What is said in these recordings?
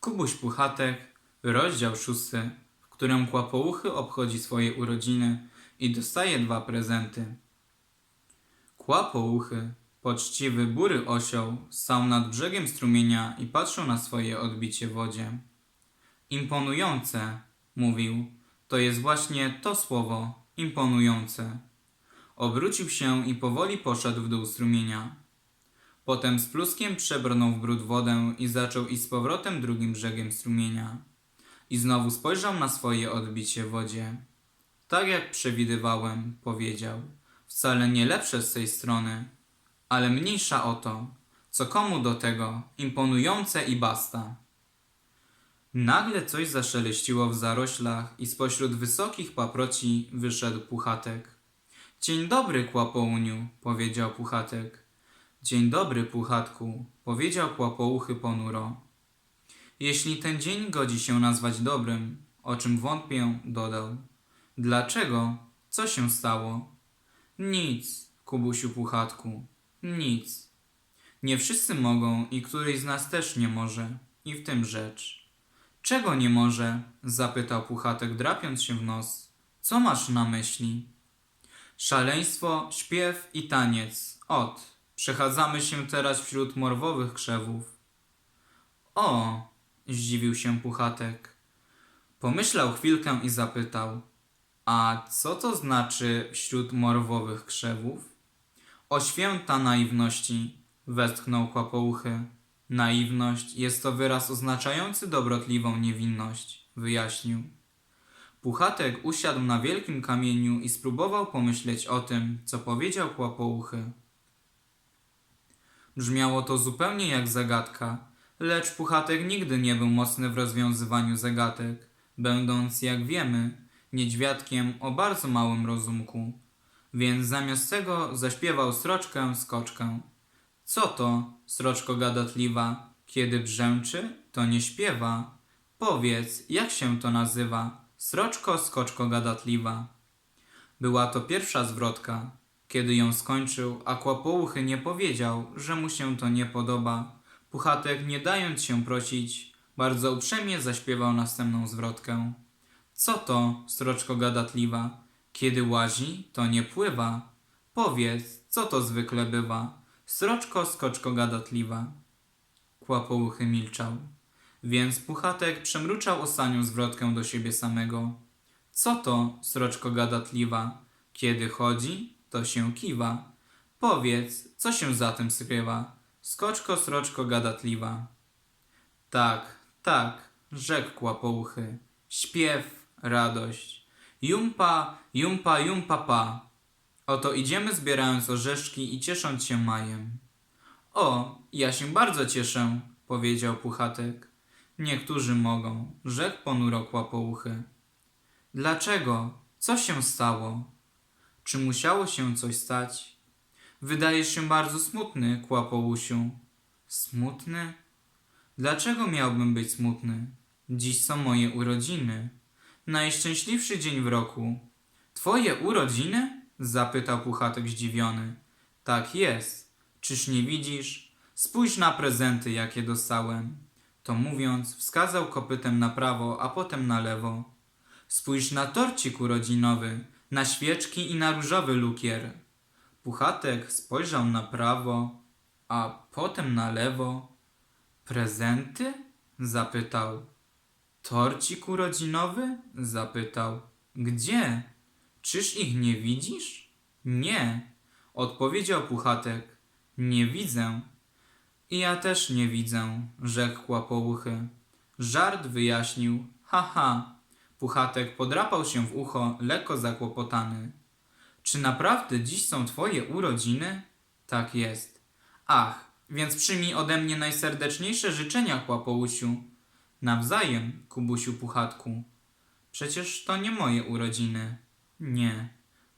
Kubuś Puchatek, rozdział szósty, w którym Kłapouchy obchodzi swoje urodziny i dostaje dwa prezenty. Kłapouchy, poczciwy bury osioł, stał nad brzegiem strumienia i patrzył na swoje odbicie w wodzie. Imponujące, mówił, to jest właśnie to słowo, imponujące. Obrócił się i powoli poszedł w dół strumienia. Potem z pluskiem przebrnął w brud wodę i zaczął iść z powrotem drugim brzegiem strumienia. I znowu spojrzał na swoje odbicie w wodzie. Tak jak przewidywałem, powiedział. Wcale nie lepsze z tej strony, ale mniejsza o to. Co komu do tego? Imponujące i basta. Nagle coś zaszeleściło w zaroślach i spośród wysokich paproci wyszedł Puchatek. Dzień dobry, Kłapouniu, powiedział Puchatek. Dzień dobry, Puchatku, powiedział Kłapouchy ponuro. Jeśli ten dzień godzi się nazwać dobrym, o czym wątpię, dodał. Dlaczego? Co się stało? Nic, Kubusiu Puchatku, nic. Nie wszyscy mogą i któryś z nas też nie może. I w tym rzecz. Czego nie może? zapytał Puchatek, drapiąc się w nos. Co masz na myśli? Szaleństwo, śpiew i taniec. Ot, przechadzamy się teraz wśród morwowych krzewów. O, zdziwił się Puchatek. Pomyślał chwilkę i zapytał. A co to znaczy wśród morwowych krzewów? O święta naiwności, westchnął Kłapouchy. Naiwność jest to wyraz oznaczający dobrotliwą niewinność, wyjaśnił. Puchatek usiadł na wielkim kamieniu i spróbował pomyśleć o tym, co powiedział Kłapouchy. Brzmiało to zupełnie jak zagadka, lecz Puchatek nigdy nie był mocny w rozwiązywaniu zagadek, będąc, jak wiemy, niedźwiadkiem o bardzo małym rozumku. Więc zamiast tego zaśpiewał sroczkę skoczkę. Co to, sroczko gadatliwa, kiedy brzęczy, to nie śpiewa? Powiedz, jak się to nazywa? Sroczko, skoczko gadatliwa. Była to pierwsza zwrotka. Kiedy ją skończył, a kłapouchy nie powiedział, że mu się to nie podoba. Puchatek, nie dając się prosić, bardzo uprzejmie zaśpiewał następną zwrotkę. Co to, sroczko gadatliwa? Kiedy łazi, to nie pływa. Powiedz, co to zwykle bywa? Sroczko, skoczko gadatliwa. Kłapouchy milczał. Więc Puchatek przemruczał ostatnią zwrotkę do siebie samego. Co to, sroczko gadatliwa? Kiedy chodzi, to się kiwa. Powiedz, co się za tym skrywa? Skoczko, sroczko gadatliwa. Tak, tak, rzekł Kłapouchy. Śpiew, radość. Jumpa, jumpa, jumpa, pa. Oto idziemy zbierając orzeszki i ciesząc się majem. O, ja się bardzo cieszę, powiedział Puchatek. Niektórzy mogą, rzekł ponuro Kłapouchy. Dlaczego? Co się stało? Czy musiało się coś stać? Wydajesz się bardzo smutny, Kłapousiu. Smutny? Dlaczego miałbym być smutny? Dziś są moje urodziny. Najszczęśliwszy dzień w roku. Twoje urodziny? Zapytał Puchatek zdziwiony. Tak jest. Czyż nie widzisz? Spójrz na prezenty, jakie dostałem. To mówiąc, wskazał kopytem na prawo, a potem na lewo. Spójrz na torcik urodzinowy, na świeczki i na różowy lukier. Puchatek spojrzał na prawo, a potem na lewo. Prezenty? Zapytał. Torcik urodzinowy? Zapytał. Gdzie? Czyż ich nie widzisz? Nie, odpowiedział Puchatek. Nie widzę. I ja też nie widzę, rzekł Kłapouchy. Żart wyjaśnił. Haha. Ha. Puchatek podrapał się w ucho, lekko zakłopotany. Czy naprawdę dziś są twoje urodziny? Tak jest. Ach, więc przyjmij ode mnie najserdeczniejsze życzenia, Kłapousiu. Nawzajem, Kubusiu Puchatku. Przecież to nie moje urodziny. Nie,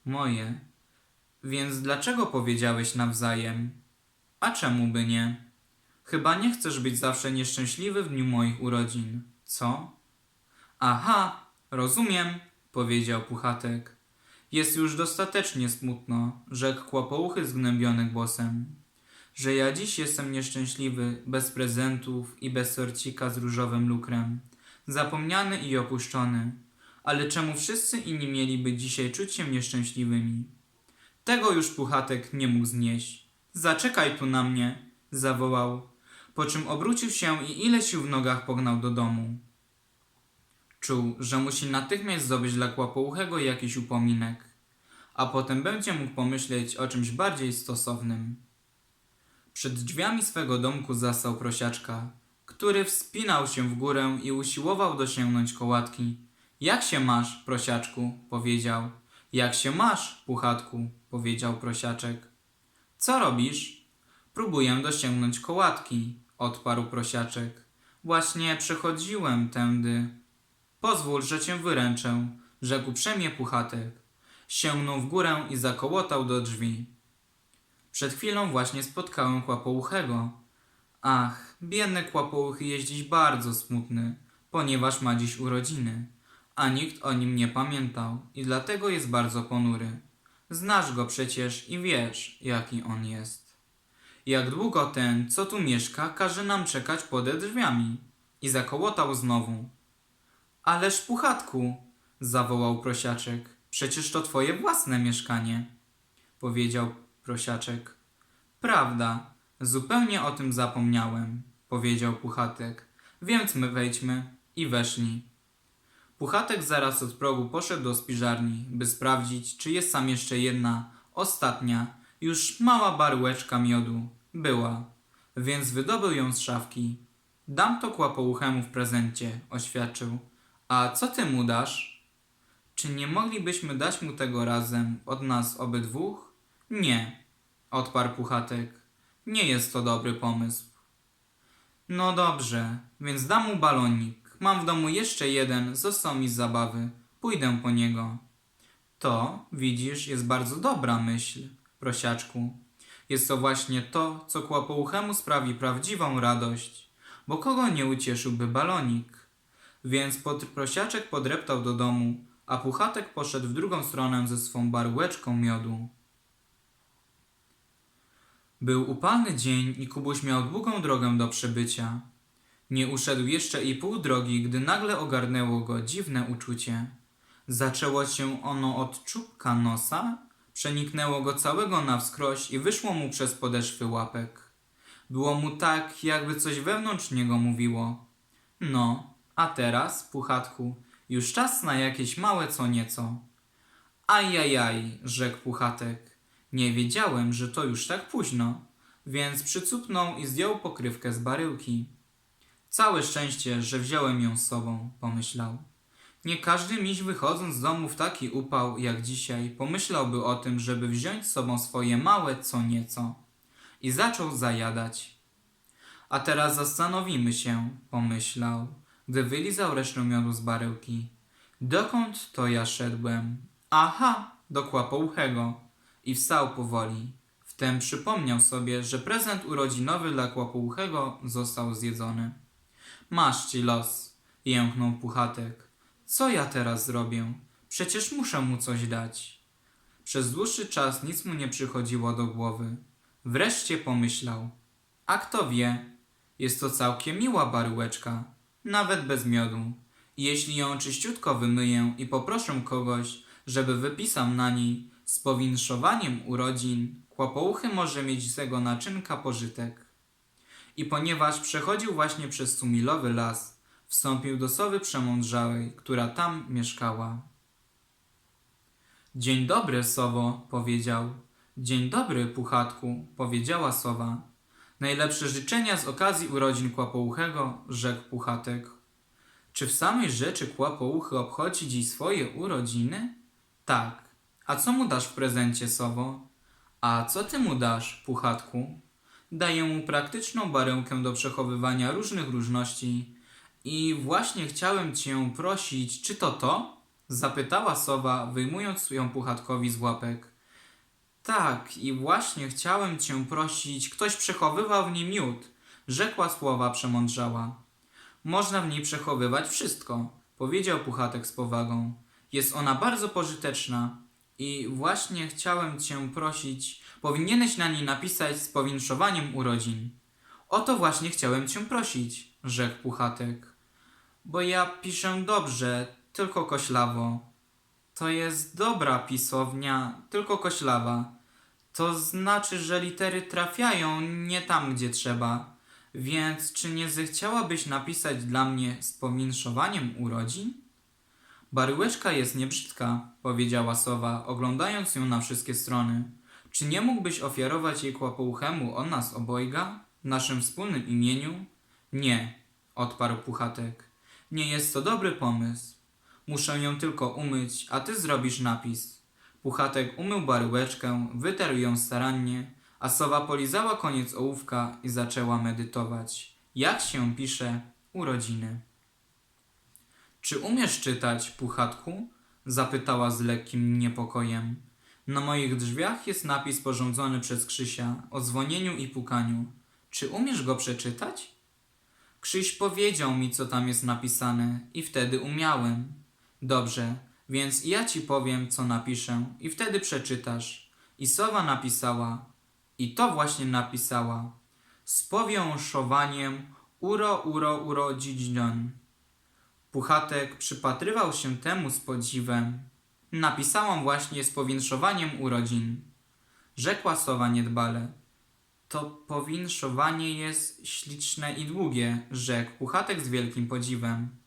moje. Więc dlaczego powiedziałeś nawzajem? A czemu by nie? Chyba nie chcesz być zawsze nieszczęśliwy w dniu moich urodzin, co? Aha, rozumiem, powiedział Puchatek. Jest już dostatecznie smutno, rzekł Kłopouchy zgnębiony głosem. że ja dziś jestem nieszczęśliwy, bez prezentów i bez sorcika z różowym lukrem, zapomniany i opuszczony. Ale czemu wszyscy inni mieliby dzisiaj czuć się nieszczęśliwymi? Tego już Puchatek nie mógł znieść. Zaczekaj tu na mnie, zawołał, po czym obrócił się i ile sił w nogach pognał do domu. Czuł, że musi natychmiast zdobyć dla Kłopouchego jakiś upominek, a potem będzie mógł pomyśleć o czymś bardziej stosownym. Przed drzwiami swego domku zastał prosiaczka, który wspinał się w górę i usiłował dosięgnąć kołatki. Jak się masz, prosiaczku? powiedział. Jak się masz, puchatku? powiedział prosiaczek. Co robisz? Próbuję dosięgnąć kołatki, odparł prosiaczek. Właśnie przechodziłem tędy. Pozwól, że cię wyręczę, rzekł uprzejmie puchatek. Sięgnął w górę i zakołotał do drzwi. Przed chwilą właśnie spotkałem kłapouchego. Ach, biedny kłapouchy jest dziś bardzo smutny, ponieważ ma dziś urodziny, a nikt o nim nie pamiętał i dlatego jest bardzo ponury. Znasz go przecież i wiesz, jaki on jest. Jak długo ten, co tu mieszka, każe nam czekać pode drzwiami. I zakołotał znowu. Ależ puchatku, zawołał prosiaczek, przecież to twoje własne mieszkanie, powiedział prosiaczek. Prawda, zupełnie o tym zapomniałem, powiedział puchatek, więc my wejdźmy i weszli. Puchatek zaraz od progu poszedł do spiżarni, by sprawdzić, czy jest tam jeszcze jedna, ostatnia, już mała baryłeczka miodu. Była, więc wydobył ją z szafki. Dam to kłapouchemu w prezencie, oświadczył. A co ty mu dasz? Czy nie moglibyśmy dać mu tego razem od nas obydwóch? Nie, odparł Puchatek. Nie jest to dobry pomysł. No dobrze, więc dam mu balonik. Mam w domu jeszcze jeden, został mi z zabawy. Pójdę po niego. To, widzisz, jest bardzo dobra myśl, prosiaczku. Jest to właśnie to, co kłopouchemu sprawi prawdziwą radość, bo kogo nie ucieszyłby balonik? Więc pod prosiaczek podreptał do domu, a Puchatek poszedł w drugą stronę ze swą baryłeczką miodu. Był upalny dzień i Kubuś miał długą drogę do przebycia. Nie uszedł jeszcze i pół drogi, gdy nagle ogarnęło go dziwne uczucie. Zaczęło się ono od czubka nosa, przeniknęło go całego na wskroś i wyszło mu przez podeszwy łapek. Było mu tak, jakby coś wewnątrz niego mówiło. No, a teraz, puchatku, już czas na jakieś małe co nieco. Ajajaj, rzekł puchatek. Nie wiedziałem, że to już tak późno, więc przycupnął i zdjął pokrywkę z baryłki. Całe szczęście, że wziąłem ją z sobą, pomyślał. Nie każdy miś wychodząc z domu w taki upał jak dzisiaj pomyślałby o tym, żeby wziąć z sobą swoje małe co nieco. I zaczął zajadać. A teraz zastanowimy się, pomyślał, gdy wylizał resztę miodu z baryłki. Dokąd to ja szedłem? Aha, do Kłapouchego. I wstał powoli. Wtem przypomniał sobie, że prezent urodzinowy dla Kłapouchego został zjedzony. Masz ci los, jęknął Puchatek. Co ja teraz zrobię? Przecież muszę mu coś dać. Przez dłuższy czas nic mu nie przychodziło do głowy. Wreszcie pomyślał. A kto wie, jest to całkiem miła baryłeczka, nawet bez miodu. Jeśli ją czyściutko wymyję i poproszę kogoś, żeby wypisał na niej z powinszowaniem urodzin, kłopouchy może mieć z tego naczynka pożytek. I ponieważ przechodził właśnie przez Sumilowy las, wstąpił do sowy przemądrzałej, która tam mieszkała. Dzień dobry, sowo, powiedział. Dzień dobry, puchatku, powiedziała sowa. Najlepsze życzenia z okazji urodzin Kłapouchego, rzekł puchatek. Czy w samej rzeczy Kłapouchy obchodzi dziś swoje urodziny? Tak. A co mu dasz w prezencie, sowo? A co ty mu dasz, puchatku? Daję mu praktyczną baryłkę do przechowywania różnych różności. I właśnie chciałem cię prosić, czy to to? Zapytała sowa, wyjmując ją puchatkowi z łapek. Tak, i właśnie chciałem cię prosić, ktoś przechowywał w niej miód, rzekła słowa przemądrzała. Można w niej przechowywać wszystko, powiedział Puchatek z powagą. Jest ona bardzo pożyteczna i właśnie chciałem cię prosić, Powinieneś na niej napisać z powinszowaniem urodzin. O to właśnie chciałem cię prosić, rzekł Puchatek. Bo ja piszę dobrze, tylko koślawo. To jest dobra pisownia, tylko koślawa. To znaczy, że litery trafiają nie tam, gdzie trzeba. Więc czy nie zechciałabyś napisać dla mnie z powinszowaniem urodzin? Baryłeczka jest niebrzydka, powiedziała sowa, oglądając ją na wszystkie strony. Czy nie mógłbyś ofiarować jej kłopouchemu od nas obojga, w naszym wspólnym imieniu? Nie, odparł Puchatek. Nie jest to dobry pomysł. Muszę ją tylko umyć, a ty zrobisz napis. Puchatek umył baryłeczkę, wytarł ją starannie, a sowa polizała koniec ołówka i zaczęła medytować. Jak się pisze urodziny? Czy umiesz czytać, Puchatku? Zapytała z lekkim niepokojem. Na moich drzwiach jest napis porządzony przez Krzysia o dzwonieniu i pukaniu. Czy umiesz go przeczytać? Krzyś powiedział mi, co tam jest napisane i wtedy umiałem. Dobrze, więc ja ci powiem, co napiszę i wtedy przeczytasz. I sowa napisała, i to właśnie napisała, z powiąszowaniem uro, uro, urodzić Puchatek przypatrywał się temu z podziwem. Napisałam właśnie z powinszowaniem urodzin. Rzekła sowa niedbale. To powinszowanie jest śliczne i długie, rzekł Puchatek z wielkim podziwem.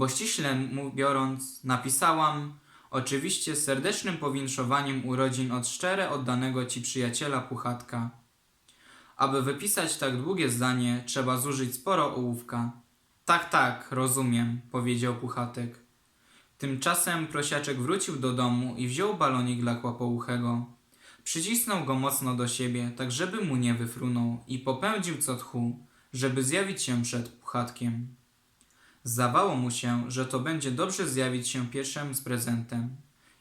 Bo ściśle biorąc, napisałam oczywiście z serdecznym powinszowaniem urodzin od szczere oddanego ci przyjaciela Puchatka. Aby wypisać tak długie zdanie, trzeba zużyć sporo ołówka. Tak, tak, rozumiem, powiedział Puchatek. Tymczasem prosiaczek wrócił do domu i wziął balonik dla kłopouchego. Przycisnął go mocno do siebie, tak żeby mu nie wyfrunął i popędził co tchu, żeby zjawić się przed Puchatkiem. Zdawało mu się, że to będzie dobrze zjawić się pierwszym z prezentem.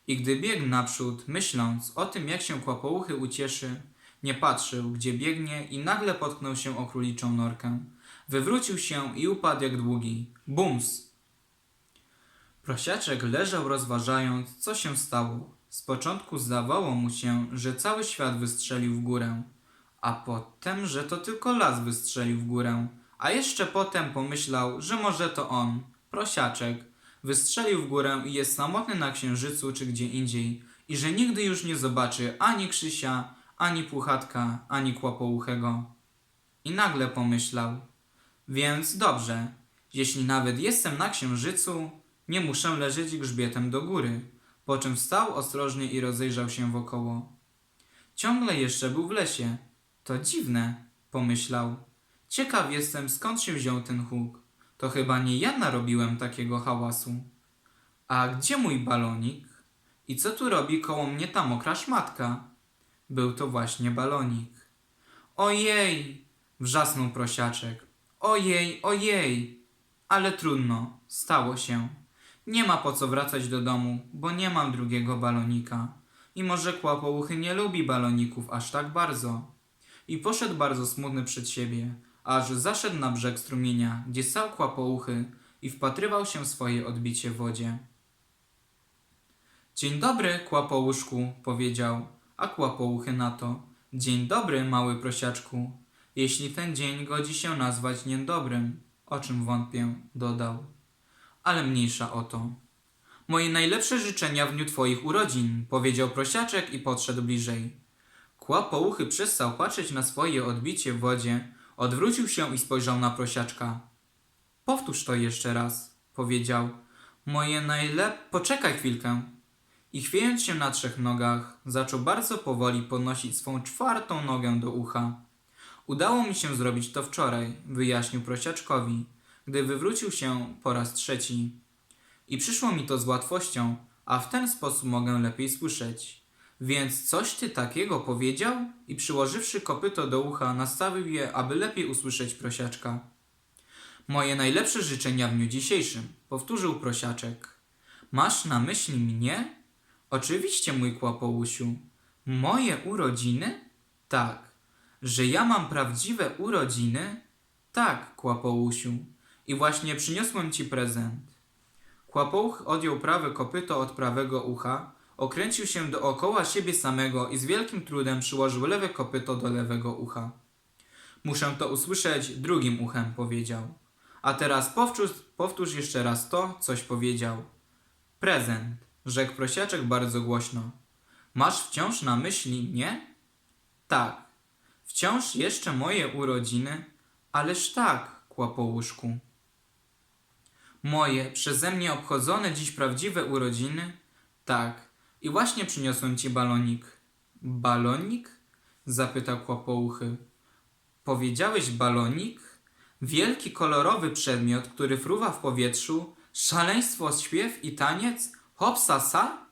I gdy biegł naprzód, myśląc o tym, jak się kłopouchy ucieszy, nie patrzył, gdzie biegnie i nagle potknął się o króliczą norkę. Wywrócił się i upadł jak długi. Bums! Prosiaczek leżał rozważając, co się stało. Z początku zdawało mu się, że cały świat wystrzelił w górę, a potem, że to tylko las wystrzelił w górę, a jeszcze potem pomyślał, że może to on, prosiaczek, wystrzelił w górę i jest samotny na księżycu czy gdzie indziej i że nigdy już nie zobaczy ani Krzysia, ani Puchatka, ani Kłopouchego. I nagle pomyślał, więc dobrze, jeśli nawet jestem na księżycu, nie muszę leżeć grzbietem do góry. Po czym wstał ostrożnie i rozejrzał się wokoło. Ciągle jeszcze był w lesie. To dziwne, pomyślał. Ciekaw jestem, skąd się wziął ten huk. To chyba nie ja narobiłem takiego hałasu. A gdzie mój balonik? I co tu robi koło mnie ta mokra szmatka? Był to właśnie balonik. Ojej! wrzasnął prosiaczek. Ojej, ojej! Ale trudno, stało się. Nie ma po co wracać do domu, bo nie mam drugiego balonika. I może kłopouchy nie lubi baloników aż tak bardzo. I poszedł bardzo smutny przed siebie, aż zaszedł na brzeg strumienia, gdzie stał kłopouchy i wpatrywał się w swoje odbicie w wodzie. Dzień dobry, kłopouszku, powiedział, a kłopouchy na to. Dzień dobry, mały prosiaczku. Jeśli ten dzień godzi się nazwać niedobrym, o czym wątpię, dodał ale mniejsza o to. Moje najlepsze życzenia w dniu twoich urodzin, powiedział prosiaczek i podszedł bliżej. Kłopouchy przestał patrzeć na swoje odbicie w wodzie, odwrócił się i spojrzał na prosiaczka. Powtórz to jeszcze raz, powiedział. Moje najlep... Poczekaj chwilkę. I chwiejąc się na trzech nogach, zaczął bardzo powoli podnosić swą czwartą nogę do ucha. Udało mi się zrobić to wczoraj, wyjaśnił prosiaczkowi gdy wywrócił się po raz trzeci. I przyszło mi to z łatwością, a w ten sposób mogę lepiej słyszeć. Więc coś ty takiego powiedział? I przyłożywszy kopyto do ucha, nastawił je, aby lepiej usłyszeć prosiaczka. Moje najlepsze życzenia w dniu dzisiejszym, powtórzył prosiaczek. Masz na myśli mnie? Oczywiście, mój kłopousiu. Moje urodziny? Tak. Że ja mam prawdziwe urodziny? Tak, kłopousiu i właśnie przyniosłem ci prezent. Kłopouch odjął prawe kopyto od prawego ucha, Okręcił się dookoła siebie samego i z wielkim trudem przyłożył lewe kopyto do lewego ucha. Muszę to usłyszeć drugim uchem, powiedział. A teraz powtórz, powtórz jeszcze raz to, coś powiedział. Prezent, rzekł prosiaczek bardzo głośno. Masz wciąż na myśli mnie? Tak. Wciąż jeszcze moje urodziny? Ależ tak, kłapołuszku. Moje, przeze mnie obchodzone dziś prawdziwe urodziny? Tak. I właśnie przyniosłem ci balonik. Balonik? Zapytał kłopouchy. Powiedziałeś balonik? Wielki kolorowy przedmiot, który fruwa w powietrzu? Szaleństwo, śpiew i taniec? Hopsasa?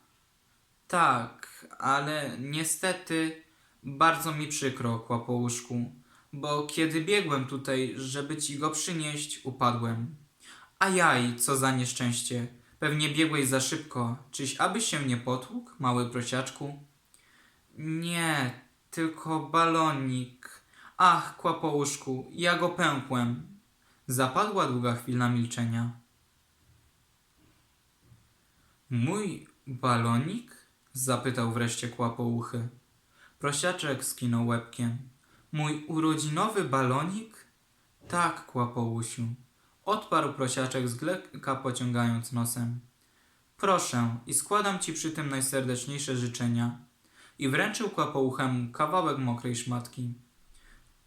Tak, ale niestety bardzo mi przykro, kłopouszku, bo kiedy biegłem tutaj, żeby ci go przynieść, upadłem. A jaj, co za nieszczęście. Pewnie biegłeś za szybko. Czyś abyś się nie potłukł, mały prosiaczku? Nie, tylko balonik. Ach, kłopouszku, ja go pękłem. Zapadła długa chwila milczenia. Mój balonik? Zapytał wreszcie kłapouchy. Prosiaczek skinął łebkiem. Mój urodzinowy balonik? Tak, kłapousiu. Odparł prosiaczek z lekka pociągając nosem. Proszę i składam ci przy tym najserdeczniejsze życzenia. I wręczył kłapouchemu kawałek mokrej szmatki.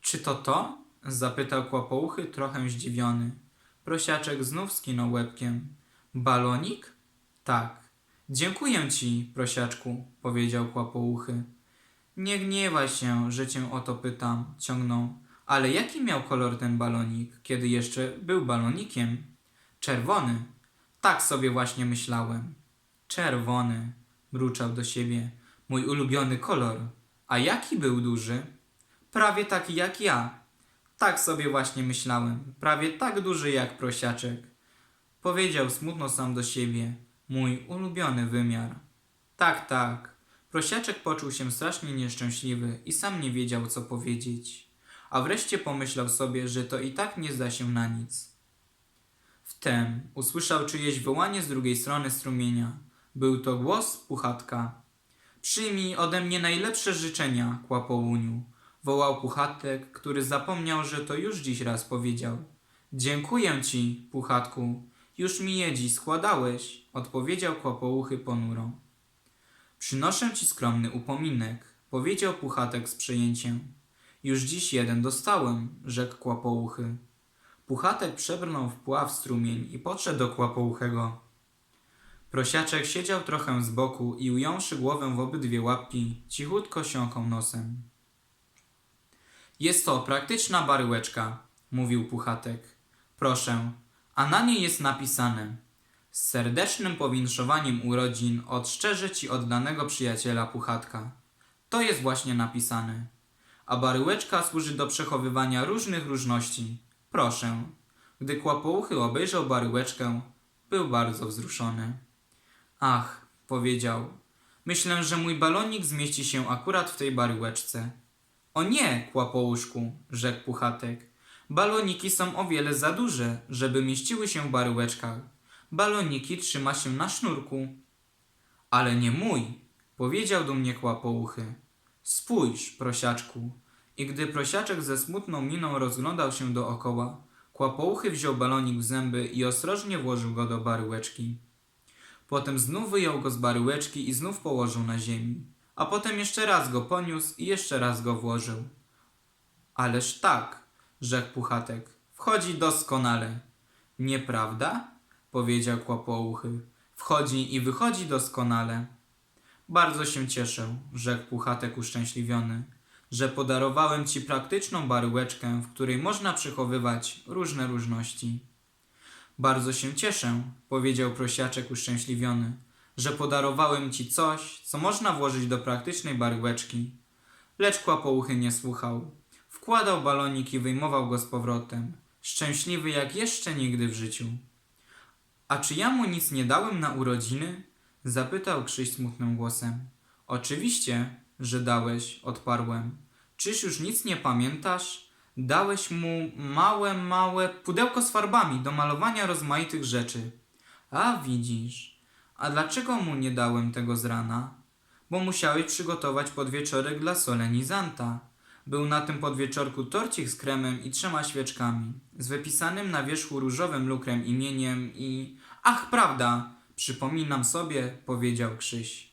Czy to to? Zapytał kłapouchy trochę zdziwiony. Prosiaczek znów skinął łebkiem. Balonik? Tak. Dziękuję ci, prosiaczku, powiedział kłapouchy. Nie gniewaj się, że cię o to pytam, ciągnął. Ale jaki miał kolor ten balonik, kiedy jeszcze był balonikiem? Czerwony. Tak sobie właśnie myślałem. Czerwony, mruczał do siebie. Mój ulubiony kolor. A jaki był duży? Prawie taki jak ja. Tak sobie właśnie myślałem. Prawie tak duży jak prosiaczek. Powiedział smutno sam do siebie. Mój ulubiony wymiar. Tak, tak. Prosiaczek poczuł się strasznie nieszczęśliwy i sam nie wiedział, co powiedzieć. A wreszcie pomyślał sobie, że to i tak nie zda się na nic. Wtem usłyszał czyjeś wołanie z drugiej strony strumienia. Był to głos Puchatka. Przyjmij ode mnie najlepsze życzenia, kłapołuniu. Wołał Puchatek, który zapomniał, że to już dziś raz powiedział. Dziękuję ci, Puchatku. Już mi je dziś składałeś, odpowiedział kłopouchy ponuro. Przynoszę ci skromny upominek, powiedział Puchatek z przejęciem. Już dziś jeden dostałem, rzekł kłopouchy. Puchatek przebrnął w pław strumień i podszedł do kłopouchego. Prosiaczek siedział trochę z boku i ująwszy głowę w obydwie łapki, cichutko siąkał nosem. Jest to praktyczna baryłeczka, mówił Puchatek. Proszę, a na niej jest napisane z serdecznym powinszowaniem urodzin od szczerze ci oddanego przyjaciela Puchatka. To jest właśnie napisane. A baryłeczka służy do przechowywania różnych różności. Proszę. Gdy kłopouchy obejrzał baryłeczkę, był bardzo wzruszony. Ach, powiedział. Myślę, że mój balonik zmieści się akurat w tej baryłeczce. O nie, kłopouszku, rzekł Puchatek. Baloniki są o wiele za duże, żeby mieściły się w baryłeczkach. Baloniki trzyma się na sznurku. Ale nie mój, powiedział do mnie kłapouchy. Spójrz, prosiaczku. I gdy prosiaczek ze smutną miną rozglądał się dookoła, kłapouchy wziął balonik w zęby i ostrożnie włożył go do baryłeczki. Potem znów wyjął go z baryłeczki i znów położył na ziemi. A potem jeszcze raz go poniósł i jeszcze raz go włożył. Ależ tak, rzekł Puchatek. Wchodzi doskonale. Nieprawda? powiedział kłopouchy. Wchodzi i wychodzi doskonale. Bardzo się cieszę, rzekł Puchatek uszczęśliwiony, że podarowałem ci praktyczną baryłeczkę, w której można przechowywać różne różności. Bardzo się cieszę, powiedział prosiaczek uszczęśliwiony, że podarowałem ci coś, co można włożyć do praktycznej baryłeczki. Lecz kłopouchy nie słuchał. Wkładał balonik i wyjmował go z powrotem, szczęśliwy jak jeszcze nigdy w życiu. A czy ja mu nic nie dałem na urodziny? Zapytał Krzyś smutnym głosem. Oczywiście, że dałeś, odparłem. Czyż już nic nie pamiętasz? Dałeś mu małe, małe pudełko z farbami do malowania rozmaitych rzeczy. A widzisz. A dlaczego mu nie dałem tego z rana? Bo musiałeś przygotować podwieczorek dla solenizanta. Był na tym podwieczorku torcik z kremem i trzema świeczkami, z wypisanym na wierzchu różowym lukrem imieniem i... Ach, prawda! Przypominam sobie, powiedział Krzyś.